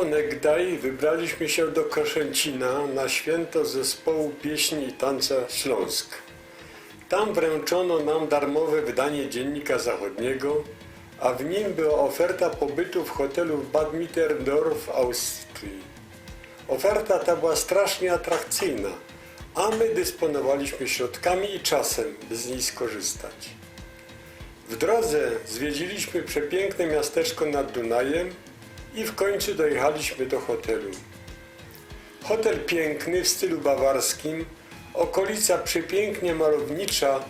onegdaj wybraliśmy się do Koszęcina na święto zespołu pieśni i tanca Śląsk. Tam wręczono nam darmowe wydanie Dziennika Zachodniego, a w nim była oferta pobytu w hotelu w Bad w Austrii. Oferta ta była strasznie atrakcyjna, a my dysponowaliśmy środkami i czasem, by z niej skorzystać. W drodze zwiedziliśmy przepiękne miasteczko nad Dunajem i w końcu dojechaliśmy do hotelu. Hotel piękny w stylu bawarskim, okolica przepięknie malownicza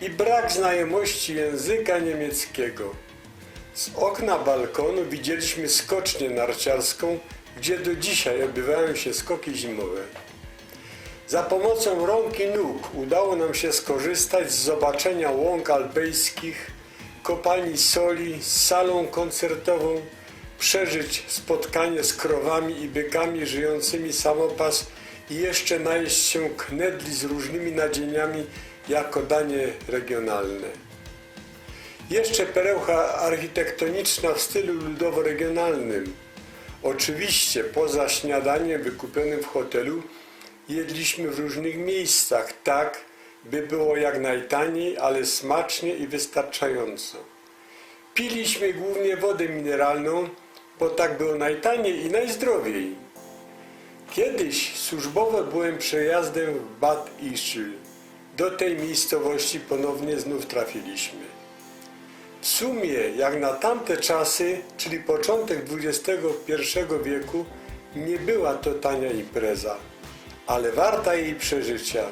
i brak znajomości języka niemieckiego. Z okna balkonu widzieliśmy skocznię narciarską, gdzie do dzisiaj odbywają się skoki zimowe. Za pomocą rąk i nóg udało nam się skorzystać z zobaczenia łąk alpejskich, kopalni soli, salą koncertową, przeżyć spotkanie z krowami i bykami żyjącymi samopas i jeszcze najeść się knedli z różnymi nadzieniami jako danie regionalne. Jeszcze perełka architektoniczna w stylu ludowo-regionalnym. Oczywiście poza śniadaniem wykupionym w hotelu jedliśmy w różnych miejscach tak, by było jak najtaniej, ale smacznie i wystarczająco. Piliśmy głównie wodę mineralną, bo tak było najtaniej i najzdrowiej. Kiedyś służbowo byłem przejazdem w Bad Ischl. Do tej miejscowości ponownie znów trafiliśmy. W sumie, jak na tamte czasy, czyli początek XXI wieku, nie była to tania impreza, ale warta jej przeżycia.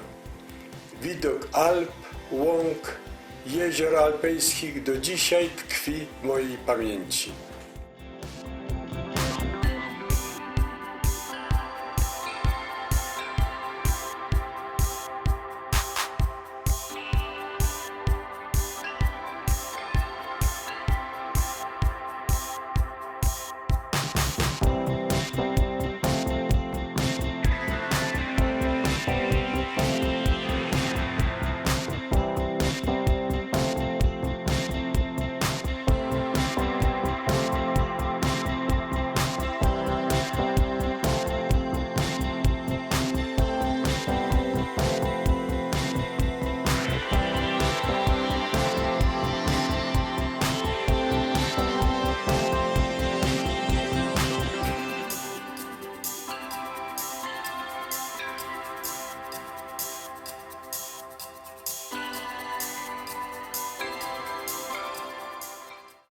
Widok Alp, łąk, jezior alpejskich do dzisiaj tkwi w mojej pamięci.